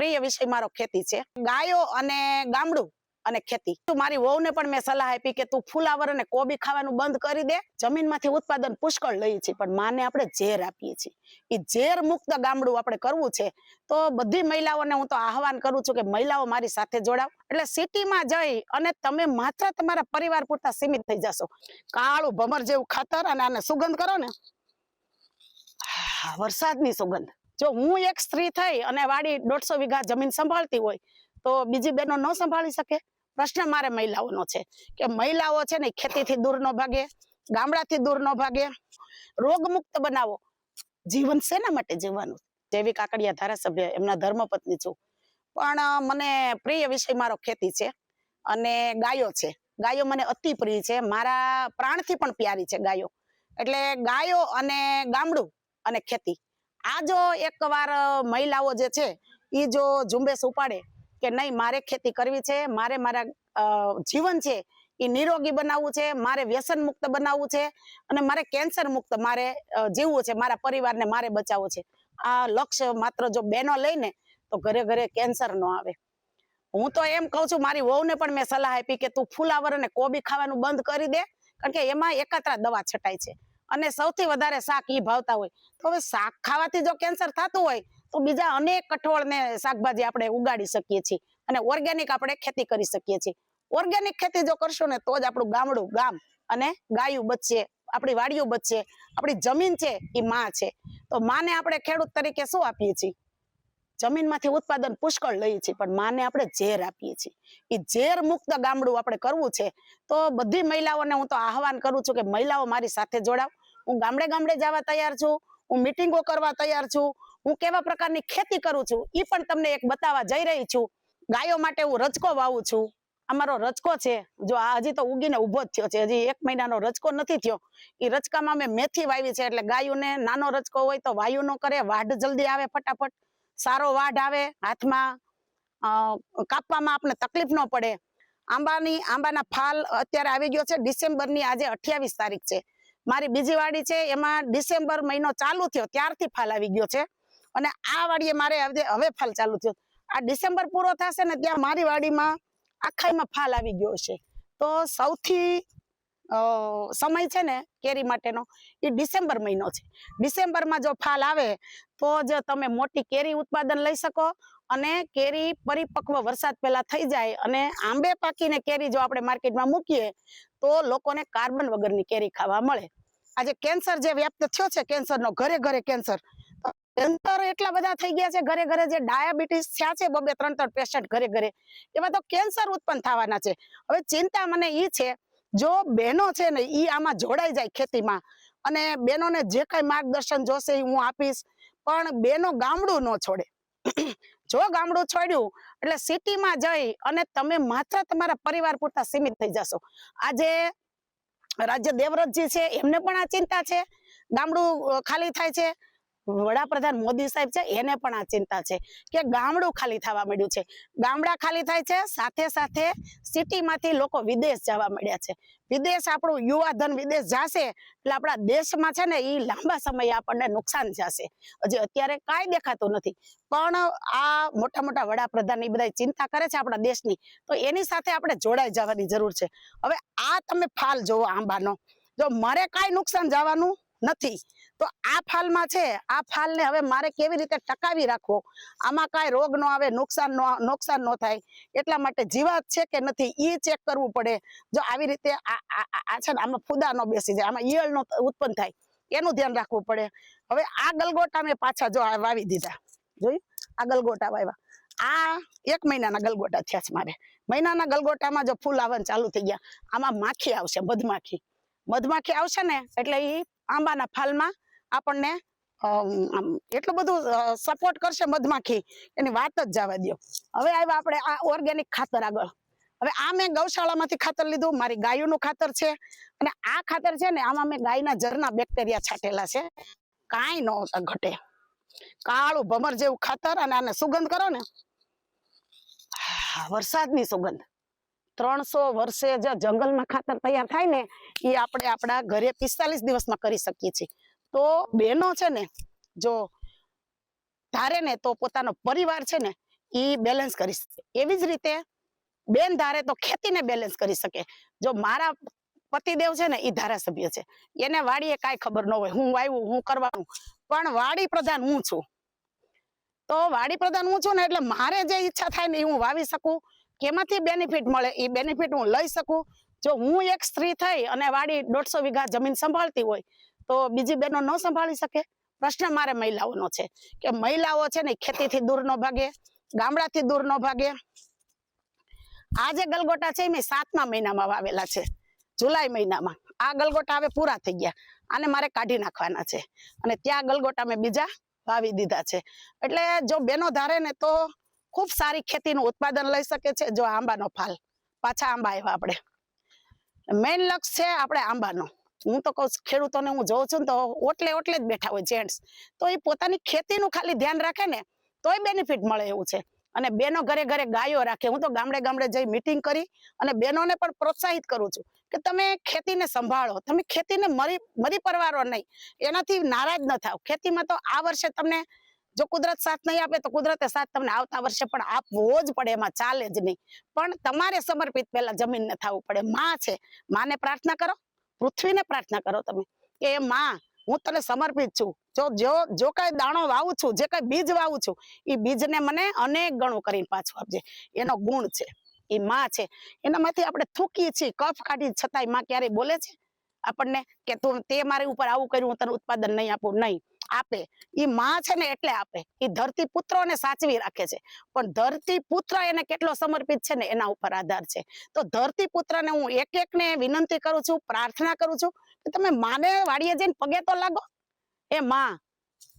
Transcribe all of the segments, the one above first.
પ્રિય વિષય મારો ખેતી છે. ગાયો અને ગામડું અને ખેતી. તું મારી વહુને પણ મેં સલાહ આપી કે તું ફુલાવર અને કોબી ખાવાનું બંધ કરી દે. જમીનમાંથી ઉત્પાદન પુષ્કળ લઈએ છીએ, પણ માને આપણે ઝેર આપીએ છીએ. એ ઝેર મુક્ત ગામડું આપણે કરવું છે, તો બધી મહિલાઓને હું તો આહવાન કરું છું કે મહિલાઓ મારી સાથે જોડાવ. એટલે સિટીમાં જઈ અને તમે માત્ર તમારા પરિવાર પૂરતા સીમિત થઈ જશો. કાળું ભમર જેવું ખાતર અને આને સુગંધ કરો ને. વરસાદની સુગંધ. જો હું એક સ્ત્રી થઈ અને વાડી દોઢસો વીઘા જમીન સંભાળતી હોય, તો બીજી બહેનો ન સંભાળી શકે? પ્રશ્ન મારે મહિલાઓનો છે કે મહિલાઓ છે ને ખેતીથી દૂર ન ભાગે, ગામડાથી દૂર ન ભાગે રોગ મુક્ત બનાવો. જીવન શેના માટે જીવવાનું? જેવી કાકડિયા ધારાસભ્ય, એમના ધર્મપત્ની છું. પણ મને પ્રિય વિષય મારો ખેતી છે અને ગાયો છે. ગાયો મને અતિ પ્રિય છે. મારા પ્રાણથી પણ પ્યારી છે ગાયો. એટલે ગાયો અને ગામડું અને ખેતી. આ જો એકવાર મહિલાઓ જે છે એ જો ઝુંબેશ ઉપાડે કે નહીં, મારે ખેતી કરવી છે, મારે મારા જીવન છે એ નિરોગી બનાવવું છે, મારે વ્યસન મુક્ત બનાવવું છે, અને મારે કેન્સર મુક્ત મારે જીવવું છે, મારા પરિવારને મારે બચાવવું છે. આ લક્ષ્ય માત્ર જો બેનો લઈને તો ઘરે ઘરે કેન્સર ન આવે. હું તો એમ કહું છું, મારી વહુને પણ મેં સલાહ આપી કે તું ફુલાવર અને કોબી ખાવાનું બંધ કરી દે, કારણ કે એમાં એકાત્રા દવા છટાય છે. અને સૌથી વધારે શાક ઈ ભાવતા હોય. તો હવે શાક ખાવાથી જો કેન્સર થતું હોય, તો બીજા અનેક કઠોળ ને શાકભાજી આપણે ઉગાડી શકીએ છીએ અને ઓર્ગેનિક આપણે ખેતી કરી શકીએ છીએ. ઓર્ગેનિક ખેતી જો કરશું ને, તો જ આપણું ગામડું ગામ અને ગાયું બચશે, આપણી વાડીઓ બચશે, આપણી જમીન છે એ માં છે. તો માને આપણે ખેડૂત તરીકે શું આપીએ છીએ? જમીનમાંથી ઉત્પાદન પુષ્કળ લઈએ છીએ, પણ માને આપણે ઝેર આપીએ છીએ. એ ઝેર મુક્ત ગામડું આપણે કરવું છે, તો બધી મહિલાઓને હું તો આહવાન કરું છું કે મહિલાઓ મારી સાથે જોડાવ હું ગામડે ગામડે જવા તૈયાર છું, હું મિટિંગો કરવા તૈયાર છું, હું કેવા પ્રકારની ખેતી કરું છું એ પણ તમને એક બતાવવા જઈ રહી છું. ગાયો માટે હું રચકો વાવું છું. અમારો રચકો છે, જો આ હજી તો ઉગીને ઊભો જ થયો છે, હજી એક મહિનાનો રચકો નથી થયો. એ રચકામાં મેં મેથી વાવી છે, એટલે ગાયોને નાનો રચકો હોય તો વાયુ ન કરે વાઢ જલ્દી આવે ફટાફટ. સારો વાઢ આવે, હાથમાં કાપવામાં આપણે તકલીફ ન પડે. આંબાની, આંબાના ફાલ અત્યારે આવી ગયો છે, ડિસેમ્બરની આજે અઠ્યાવીસ તારીખ છે. મારી બીજી વાડી છે, એમાં ડિસેમ્બર મહિનો ચાલુ થયો, ત્યારથી ફાલ આવી ગયો છે. અને આ વાડીએ મારે હવે ફાલ ચાલુ થયો. આ ડિસેમ્બર પૂરો થશે ને, ત્યાં મારી વાડીમાં આખાઈમાં ફાલ આવી ગયો છે તો સૌથી સમય છે ને, કેરી માટેનો, એ ડિસેમ્બર મહિનો છે. ડિસેમ્બરમાં જો ફાલ આવે, તો જ તમે મોટી કેરી ઉત્પાદન લઈ શકો અને કેરી પરિપક્વ વરસાદ પહેલા થઈ જાય અને આંબે પાકીને કેરી જો આપણે માર્કેટમાં મૂકીએ, તો લોકોને કાર્બન વગરની કેરી ખાવા મળે. આજે કેન્સર જે વ્યાપ્ત થયો છે, કેન્સરનો ઘરે ઘરે કેન્સર કેન્સર એટલા બધા થઈ ગયા છે, ઘરે ઘરે જે ડાયાબિટીસ થયા છે, બબે ત્રણ ત્રણ પેશન્ટ ઘરે ઘરે, એમાં તો કેન્સર ઉત્પન્ન થવાના છે. હવે ચિંતા મને એ છે, જો બહેનો છે ને એ આમાં જોડાઈ જાય ખેતીમાં, અને બહેનોને જે કાંઈ માર્ગદર્શન જોશે હું આપીશ, પણ બેનો ગામડું ન છોડે. જો ગામડું છોડ્યું, એટલે સિટીમાં જઈ અને તમે માત્ર તમારા પરિવાર પૂરતા સીમિત થઈ જશો. આજે રાજ્ય દેવવ્રતજી છે, એમને પણ આ ચિંતા છે. ગામડું ખાલી થાય છે. વડાપ્રધાન મોદી સાહેબ છે, એને પણ આ ચિંતા છે કે ગામડું ખાલી થવા માંડ્યું છે. ગામડા ખાલી થાય છે, સાથે સાથે સિટીમાંથી લોકો વિદેશ જવા માંડ્યા છે. વિદેશ આપણું યુવા ધન વિદેશ જાશે, એટલે આપણા દેશમાં છે ને એ લાંબા સમયે આપણને નુકસાન જશે. હજી અત્યારે કાંઈ દેખાતું નથી. પણ આ મોટા મોટા વડાપ્રધાન એ બધા ચિંતા કરે છે આપણા દેશની, તો એની સાથે આપણે જોડાઈ જવાની જરૂર છે. હવે આ તમે ફાલ જોવો આંબાનો. જો મારે કાંઈ નુકસાન જવાનું નથી. તો આ ફાલમાં છે, આ ફાલને હવે મારે કેવી રીતે ટકાવી રાખવો? આમાં કાંઈ રોગ ન આવે, નુકસાન નુકસાન ન થાય. એટલા માટે જીવાત છે કે નથી એ ચેક કરવું પડે. જો આવી રીતે આ છે ને, આમાં ફૂદા ન બેસી જાય, આમાં ઈયળ નો ઉત્પન્ન થાય. એનું ધ્યાન રાખવું પડે. હવે આ ગલગોટા મેં પાછા જો વાવી દીધા. જોયું? આ ગલગોટા વાવ્યા. આ એક મહિનાના ગલગોટા થયા છે મારે. મહિનાના ગલગોટામાં જો ફૂલ આવવાનું ચાલુ થઈ ગયા, આમાં માખી આવશે, મધમાખી. મધમાખી આવશે ને, એટલે ઈ આંબાના ફાલમાં આપણને એટલું બધું સપોર્ટ કરશે મધમાખી. એની વાત જ જવા દો હવે આવ્યા આપણે આ ઓર્ગેનિક ખાતર આગળ. હવે આ મેં ગૌશાળામાંથી ખાતર લીધું, મારી ગાયોનું ખાતર છે. અને આ ખાતર છે ને, આમાં મેં ગાયના જરના બેક્ટેરિયા છાંટેલા છે. કાંઈ ન ઘટે. કાળું ભમર જેવું ખાતર અને આને સુગંધ કરો ને. વરસાદની સુગંધ. ત્રણસો વર્ષે જે જંગલમાં ખાતર તૈયાર થાય ને એ આપણે આપણા ઘરે પિસ્તાલીસ દિવસમાં કરી શકીએ છીએ. તો બહેનો છે ને, જો ધારે ને તો પોતાનો પરિવાર છે ને એ બેલેન્સ કરી શકે. એવી જ રીતે બેન ધારે તો ખેતીને બેલેન્સ કરી શકે. જો મારા પતિદેવ છે ને એ ધારાસભ્ય છે. એને વાડીએ કાંઈ ખબર ન હોય, હું વાવ્યું હું કરવાનું. પણ વાડી પ્રધાન હું છું? તો વાડી પ્રધાન હું છું ને, એટલે મારે જે ઈચ્છા થાય ને એ હું વાવી શકું. કેમાંથી બેનિફિટ મળે એ બેનિફિટ હું લઈ શકું. જો હું એક સ્ત્રી થઈ અને વાડી દોઢસો વીઘા જમીન સંભાળતી હોય, તો બીજી બહેનો ન સંભાળી શકે? પ્રશ્ન મારે મહિલાઓનો છે કે મહિલાઓ છે ને ખેતીથી દૂર ન ભાગે, ગામડાથી દૂર ન ભાગે. આ જે ગલગોટા છે એ મેં સાતમા મહિનામાં વાવેલા છે, જુલાઈ મહિનામાં. આ ગલગોટા હવે પૂરા થઈ ગયા, આને મારે કાઢી નાખવાના છે. અને ત્યાં ગલગોટા મેં બીજા વાવી દીધા છે. એટલે જો બેનો ધારે ને તો ખૂબ સારી ખેતીનું ઉત્પાદન લઈ શકે છે. જો આંબાનો ફાલ, પાછા આંબા આવ્યા આપણે. મેઇન લક્ષ છે આપણે આંબાનો. હું તો કહું ખેડૂતોને હું જોઉં છું તો ઓટલે ઓટલે જ બેઠા હોય, જેન્ટ્સ. તો એ પોતાની ખેતીનું ખાલી ધ્યાન રાખે ને, તોય બેનિફિટ મળે એવું છે. અને બેનો ઘરે ઘરે ગાયો રાખે. હું તો ગામડે ગામડે જઈ મીટિંગ કરી અને બેનોને પણ પ્રોત્સાહિત કરું છું કે તમે ખેતીને સંભાળો. તમે ખેતીને મરી મરી પરવારો નહીં. એનાથી નારાજ ન થાવ. ખેતીમાં તો આ વર્ષે તમને જો કુદરત સાથ નહીં આપે તો કુદરતે સાથ તમને આવતા વર્ષે પણ આપવો જ પડે, એમાં ચાલે જ નહીં. પણ તમારે સમર્પિત પહેલા જમીનને થવું પડે. માં છે. માને પ્રાર્થના કરો. પૃથ્વીને પ્રાર્થના કરો તમે કે, માં, હું તને સમર્પિત છું. જો જો જો કઈ દાણો વાવું છું, જે કઈ બીજ વાવું છું એ બીજને મને અનેક ગણું કરીને પાછું આપજે. એનો ગુણ છે. એ માં છે. એનામાંથી આપણે થૂકીએ છીએ. કફ કાઢી છતાંયમાં ક્યારેય બોલે છે? આપણને કે તું તે મારી ઉપર આવું કર્યું તને ઉત્પાદન નહીં આપું, નહીં. આપે. એ માં છે ને એટલે આપે. એ ધરતી પુત્રોને સાચવી રાખે છે. પણ ધરતી પુત્ર એને કેટલો સમર્પિત છે ને એના ઉપર આધાર છે. તો ધરતી પુત્રને હું એક એક ને વિનંતી કરું છું, પ્રાર્થના કરું છું કે તમે માને વાડીએ જઈને પગે તો લાગો. એ માં,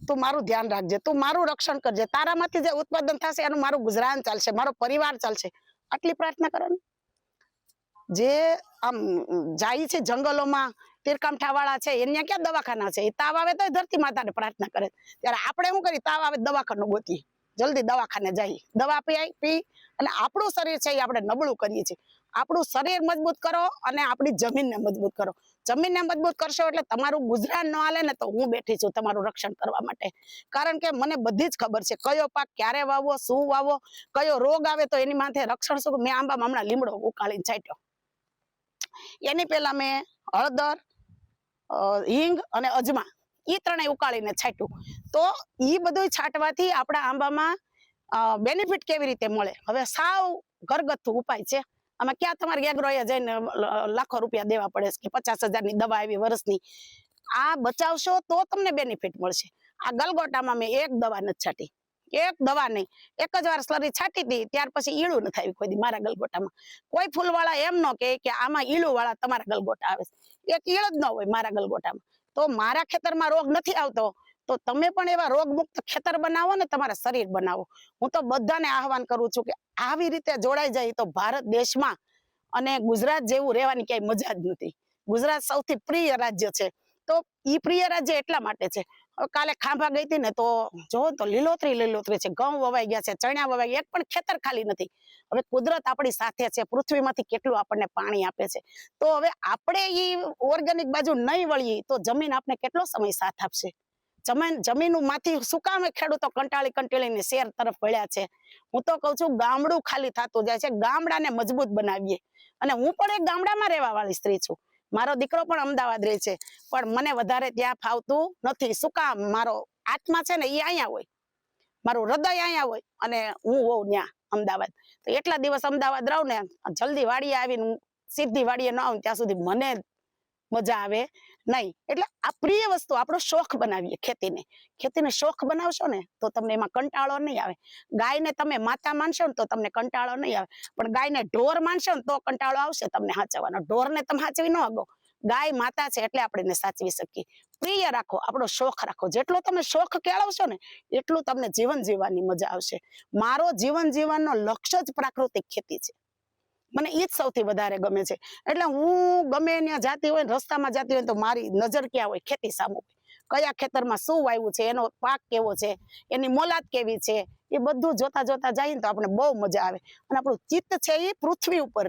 તું મારું ધ્યાન રાખજે. તું મારું રક્ષણ કરજે. તારામાંથી જે ઉત્પાદન થશે એનું મારું ગુજરાન ચાલશે, મારો પરિવાર ચાલશે. આટલી પ્રાર્થના કરો ને જે આમ જાય છે જંગલોમાં તીરકામઠા વાળા છે, એને ક્યાં દવાખાના છે? એ તાવ આવે તો ધરતી માતાને પ્રાર્થના કરે. ત્યારે આપણે શું કરીએ? તાવ આવે દવાખાનું ગોતીએ. જલ્દી દવાખાને જઈએ. દવા પી પી. અને આપણું શરીર છે એ આપણે નબળું કરીએ છીએ. આપણું શરીર મજબૂત કરો અને આપણી જમીનને મજબૂત કરો. જમીનને મજબૂત કરશો એટલે તમારું ગુજરાન ન હાલે ને તો હું બેઠી છું તમારું રક્ષણ કરવા માટે. કારણ કે મને બધી જ ખબર છે, કયો પાક ક્યારે વાવવો, શું વાવવો, કયો રોગ આવે તો એની માથે રક્ષણ શું? મેં આંબામાં હમણાં લીમડો ઉકાળીને છાંટ્યો. એની પહેલાં મેં હળદર હિંગ અને અજમા એ ત્રણેય ઉકાળીને છાંટ્યું. તો એ બધું છાંટવાથી આપણા આંબામાં બેનિફિટ કેવી રીતે મળે? હવે સાવ ઘરગથ્થુ ઉપાય છે. આમાં ક્યાં તમારે એગ્રોએ જઈને લાખો રૂપિયા દેવા પડે કે પચાસ હજારની દવા આવી વર્ષની. આ બચાવશો તો તમને બેનિફિટ મળશે. આ ગલગોટામાં મેં એક દવા નથી છાંટી. એક દવા નહીં. એક જ વાર સ્લરી છાંટી હતી ત્યાર પછી ઈળું નથી આવ્યું કોઈ દી મારા ગલગોટામાં. કોઈ ફૂલવાળા એમ ન કહે કે આમાં ઈળું વાળા તમારા ગલગોટા આવે એક ઈળ જ ન હોય મારા ગલગોટામાં. તો મારા ખેતરમાં રોગ નથી આવતો, તો તમે પણ એવા રોગ મુક્ત ખેતર બનાવો ને તમારા શરીર બનાવો. હું તો બધાને આહવાન કરું છું કે આવી રીતે જોડાઈ જાય તો ભારત દેશમાં અને ગુજરાત જેવું રહેવાની ક્યાંય મજા જ નથી. ગુજરાત સૌથી પ્રિય રાજ્ય છે. ઈ પ્રિય રાજ્ય એટલા માટે છે. કાલે ખાંભા ગઈ ને તો જો તો લીલોતરી લીલોતરી છે. ઘઉં વવાઈ ગયા છે, ચણા વવાઈ ગયા, એક પણ ખેતર ખાલી નથી. હવે કુદરત આપણી સાથે છે, પૃથ્વીમાંથી કેટલું આપણને પાણી આપે છે. તો હવે આપણે એ ઓર્ગેનિક બાજુ નહીં વળીએ, તો જમીન આપણે કેટલો સમય સાથ આપશે? જમીન જમીનમાંથી સુકામે ખેડૂતો કંટાળી કંટાળીને શેર તરફ વળ્યા છે. હું તો કઉ છું, ગામડું ખાલી થતું જાય છે. ગામડાને મજબૂત બનાવીએ. અને હું પણ એક ગામડામાં રહેવા વાળી સ્ત્રી છું. મારો દીકરો પણ અમદાવાદ રહે છે. પણ મને વધારે ત્યાં ફાવતું નથી. શું કામ? મારો આત્મા છે ને એ અહીંયા હોય. મારું હૃદય અહીંયા હોય અને હું હોઉં ત્યાં અમદાવાદ. તો એટલા દિવસ અમદાવાદ રહું ને જલ્દી વાડીએ આવીને સીધી વાડીએ ન આવું ત્યાં સુધી મને મજા આવે. નહીં. એટલે આ પ્રિય વસ્તુ, આપણો શોખ બનાવીએ ખેતીને. ખેતીને શોખ બનાવશો ને, તો તમને એમાં કંટાળો નહીં આવે. ગાયને તમે માતા માનશો ને, તો તમને કંટાળો નહીં આવે. પણ ગાયને ઢોર માનશો ને, તો કંટાળો આવશે તમને સાચવવાનો ઢોરને તમે સાચવી ન આગો ગાય માતા છે એટલે આપણે એને સાચવી શકીએ. પ્રિય રાખો, આપણો શોખ રાખો. જેટલો તમે શોખ કેળવશો ને, એટલું તમને જીવન જીવવાની મજા આવશે. મારો જીવન જીવવાનો લક્ષ્ય જ પ્રાકૃતિક ખેતી છે. મને એ જ સૌથી વધારે ગમે છે. એટલે હું ગમે ત્યાં જાતી હોય ને, રસ્તામાં જાતી હોય તો મારી નજર ક્યાં હોય? ખેતી સામુ કયા ખેતરમાં શું વાવ્યું છે? એનો પાક કેવો છે? એની મોલાત કેવી છે? એ બધું જોતા જોતા જઈએ તો આપણે બહુ મજા આવે. અને આપણું ચિત્ત છે એ પૃથ્વી ઉપર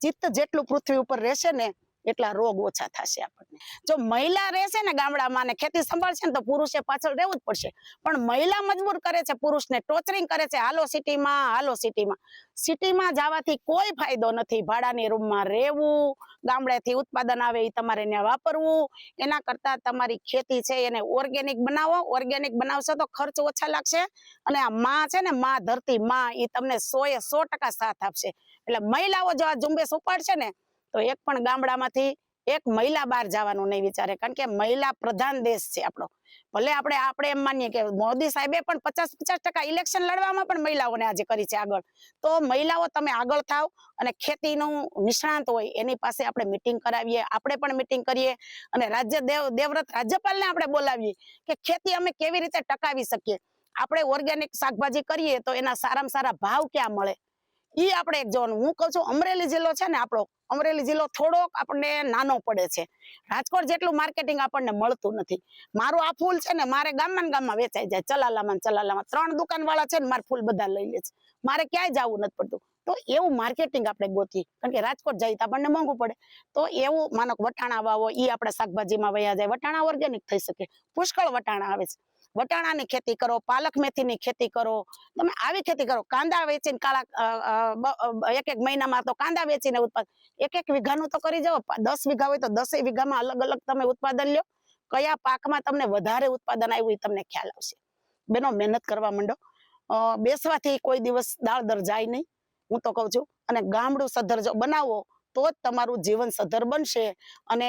ચિત્ત જેટલું પૃથ્વી ઉપર રહેશે ને એટલા રોગ ઓછા થશે આપણને. જો મહિલા રહેશે ને ગામડામાં ને ખેતી સંભાળશે ને તો પુરુષે પાછળ રહેવું જ પડશે. પણ મહિલા મજબૂર કરે છે, પુરુષને ટોચરિંગ કરે છે, હાલો સિટીમાં હાલો સિટીમાં. સિટીમાં જવાથી કોઈ ફાયદો નથી. ભાડાની રૂમમાં રહેવું, ગામડેથી ઉત્પાદન આવે એ તમારે એને વાપરવું. એના કરતા તમારી ખેતી છે, એને ઓર્ગેનિક બનાવો. ઓર્ગેનિક બનાવશો તો ખર્ચ ઓછા લાગશે અને આ માં છે ને, માં ધરતી માં એ તમને સો એ સો ટકા સાથ આપશે. એટલે મહિલાઓ જો આ ઝુંબેશ ઉપાડશે ને તો એક પણ ગામડામાંથી એક મહિલા બહાર જવાનું નહીં વિચારે, કારણ કે મહિલા પ્રધાન દેશ છે આપણો. ભલે આપણે આપણે એમ માનીએ કે મોદી સાહેબે પણ પચાસ પચાસ ટકા ઇલેક્શન લડવામાં પણ મહિલાઓને આજે કરી છે આગળ. તો મહિલાઓ તમે આગળ થાવ અને ખેતીનું નિષ્ણાંત હોય, એની પાસે આપણે મિટિંગ કરાવીએ, આપણે પણ મિટિંગ કરીએ અને રાજ્ય દેવ, દેવવ્રત રાજ્યપાલને આપણે બોલાવીએ કે ખેતી અમે કેવી રીતે ટકાવી શકીએ. આપણે ઓર્ગેનિક શાકભાજી કરીએ તો એના સારામાં સારા ભાવ ક્યાં મળે? ઈ આપણે એક જોવાનું. હું કહું છું, અમરેલી જિલ્લો છે ને આપણો, અમરેલી જિલ્લો થોડોક આપણને નાનો પડે છે. રાજકોટ જેટલું માર્કેટિંગ આપણને મળતું નથી. મારું આ ફૂલ છે ને, મારે ગામમાં ગામમાં વેચાઈ જાય. ચલાલામાં ચલાલામાં. ત્રણ દુકાનવાળા છે ને, મારા ફૂલ બધા લઈ લે છે. મારે ક્યાંય જવું નથી પડતું. તો એવું માર્કેટિંગ આપણે ગોતીએ. કારણ કે રાજકોટ જઈએ તો આપણને મોંઘું પડે. તો એવું, માનો વટાણા વાવો એ આપણે શાકભાજીમાં વયા જાય. વટાણા ઓર્ગેનિક થઈ શકે. પુષ્કળ વટાણા આવે છે. વટાણાની ખેતી કરો, પાલક મેથીની ખેતી કરો. તમે આવી ખેતી કરો. કાંદા વેચીને કાળા એક એક મહિનામાં તો કાંદા વેચીને ઉત્પાદન એક એક વીઘાનું તો કરી જાઓ. દસ વીઘા હોય તો દસેય વીઘામાં અલગ અલગ તમે ઉત્પાદન લ્યો. કયા પાકમાં તમને વધારે ઉત્પાદન આવ્યું એ તમને ખ્યાલ આવશે. બેનો, મહેનત કરવા માંડો. બેસવાથી કોઈ દિવસ દાળ દર જાય નહીં. હું તો કહું છું. અને ગામડું સધર જો બનાવો, તો જ તમારું જીવન સધર બનશે. અને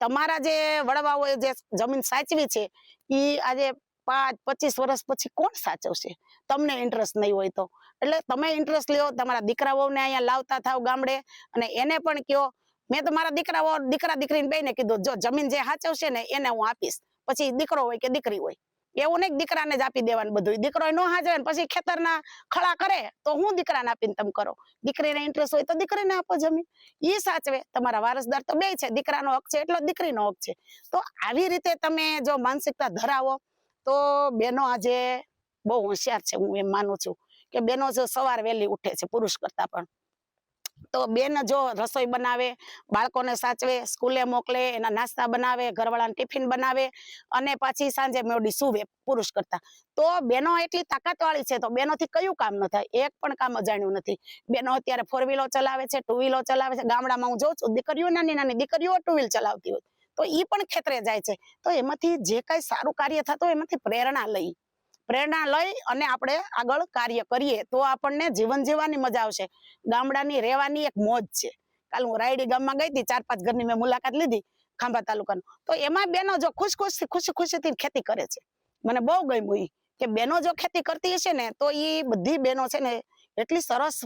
તમારા જે વડવાઓએ જે જમીન સાચવી છે એ આજે પાંચ, પચીસ વર્ષ પછી કોણ સાચવશે? તમને ઇન્ટરેસ્ટ નહીં હોય તો. એટલે તમે ઇન્ટરેસ્ટ લ્યો, તમારા દીકરાઓને અહીંયા લાવતા થાવ ગામડે અને એને પણ કયો, મેં તો મારા દીકરાઓ, દીકરા, દીકરીને બેને કીધું, જો જમીન જે સાચવશે ને એને હું આપીશ. પછી દીકરો હોય કે દીકરી હોય, એવું નહીં દીકરાને જ આપી દેવાનું બધું. દીકરો ન હાજર પછી ખેતરના ખળા કરે, તો હું દીકરાને આપીને તમે કરો. દીકરીને ઇન્ટરેસ્ટ હોય તો દીકરીને આપો જમીન. એ સાચવે. તમારા વારસદાર તો બે છે. દીકરાનો હક છે, એટલો દીકરીનો હક છે. તો આવી રીતે તમે જો માનસિકતા ધરાવો તો બેનો આજે બહુ હોશિયાર છે, હું એમ માનું છું કે બેનો જો સવાર વહેલી ઉઠે છે પુરુષ કરતા પણ. તો બેન જો રસોઈ બનાવે, બાળકોને સાચવે, સ્કૂલે મોકલે, એના નાસ્તા બનાવે, ઘરવાળાને ટિફિન બનાવે અને પછી સાંજે મેળી સુવે પુરુષ કરતા. તો બેનો એટલી તાકાત વાળી છે તો બેનોથી કયું કામ ન થાય? એક પણ કામ અજાણ્યું નથી. બેનો અત્યારે ફોર વ્હીલો ચલાવે છે ટુ વ્હીલો ચલાવે છે. ગામડામાં હું જોઉં છું, દીકરીઓ નાની નાની દીકરીઓ ટુ વ્હીલ ચલાવતી હોય. તો એ પણ ખેતરે જાય છે. તો એમાંથી જે કઈ સારું કાર્ય થતું હોય એમાંથી પ્રેરણા લઈ. પ્રેરણા લઈ અને આપણે આગળ કાર્ય કરીએ તો આપણને જીવન જીવવાની મજા આવશે. ગામડાની રહેવાની એક મોજ છે. કાલ હું રાયડી ગામમાં ગઈ હતી, ચાર પાંચ ઘરની મેં મુલાકાત લીધી ખાંભા તાલુકાનું. તો એમાં બેનો જો ખુશ ખુશી ખુશી ખુશીથી ખેતી કરે છે. મને બહુ ગમ્યું એ કે બેનો જો ખેતી કરતી હશે ને તો ઈ બધી બેનો છે ને એટલી સરસ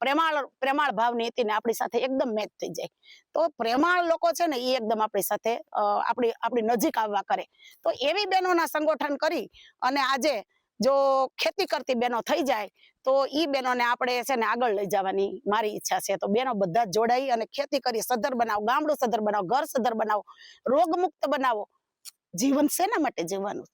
પ્રેમાળ પ્રેમાળ ભાવની હતી ને આપણી સાથે એકદમ મેચ થઈ જાય. તો પ્રેમાળ લોકો છે ને એ એકદમ આપણી સાથે આપણી આપણી નજીક આવવા કરે. તો એવી બહેનોના સંગઠન કરી અને આજે જો ખેતી કરતી બહેનો થઈ જાય, તો ઈ બહેનોને આપણે છે ને આગળ લઈ જવાની મારી ઈચ્છા છે. તો બહેનો બધા જોડાઈ અને ખેતી કરી સધર બનાવો, ગામડું સધર બનાવો, ઘર સધર બનાવો, રોગમુક્ત બનાવો. જીવન શેના માટે જીવવાનું?